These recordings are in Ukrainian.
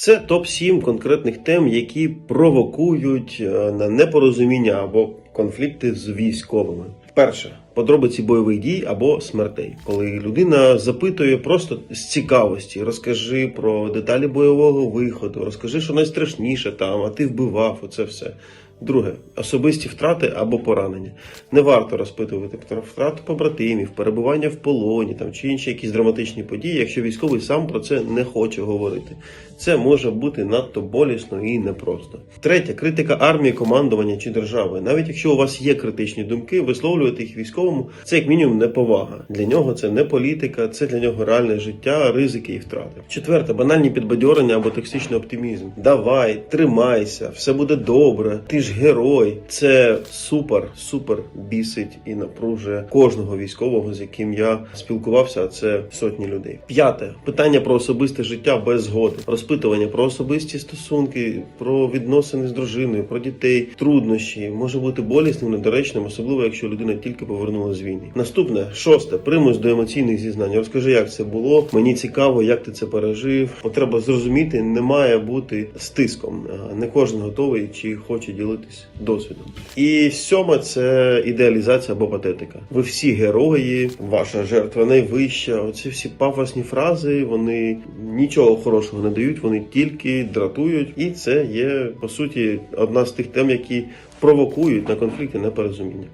Це топ 7 конкретних тем, які провокують е, на непорозуміння або конфлікти з військовими. Перше подробиці бойових дій або смертей, коли людина запитує просто з цікавості, розкажи про деталі бойового виходу, розкажи, що найстрашніше там, а ти вбивав оце все. Друге особисті втрати або поранення. Не варто розпитувати про втрату побратимів, перебування в полоні там чи інші якісь драматичні події, якщо військовий сам про це не хоче говорити. Це може бути надто болісно і непросто. Третє критика армії, командування чи держави. Навіть якщо у вас є критичні думки, висловлювати їх військовому це як мінімум неповага. Для нього це не політика, це для нього реальне життя, ризики і втрати. Четверте банальні підбадьорення або токсичний оптимізм. Давай, тримайся, все буде добре. Ти ж герой. Це супер, супер бісить і напружує кожного військового, з яким я спілкувався. А це сотні людей. П'яте питання про особисте життя без згоди, розпитування про особисті стосунки, про відносини з дружиною, про дітей, труднощі може бути болісним, недоречним, особливо якщо людина тільки повернулася з війни. Наступне шосте примус до емоційних зізнань. Розкажи, як це було. Мені цікаво, як ти це пережив. Потреба зрозуміти не має бути стиском. А Не кожен готовий чи хоче ділитись досвідом. І сьоме це ідеалізація або патетика. Ви всі герої, ваша жертва найвища. Оці всі пафосні фрази вони нічого хорошого не дають, вони тільки дратують, і це є по суті одна з тих тем, які провокують на конфлікти непорозуміння.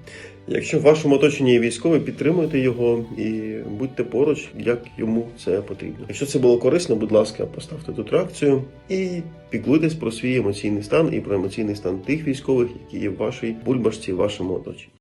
Якщо в вашому оточенні є військовий, підтримуйте його і будьте поруч, як йому це потрібно. Якщо це було корисно, будь ласка, поставте тут реакцію і піклуйтесь про свій емоційний стан і про емоційний стан тих військових, які є в вашій бульбашці, в вашому оточенні.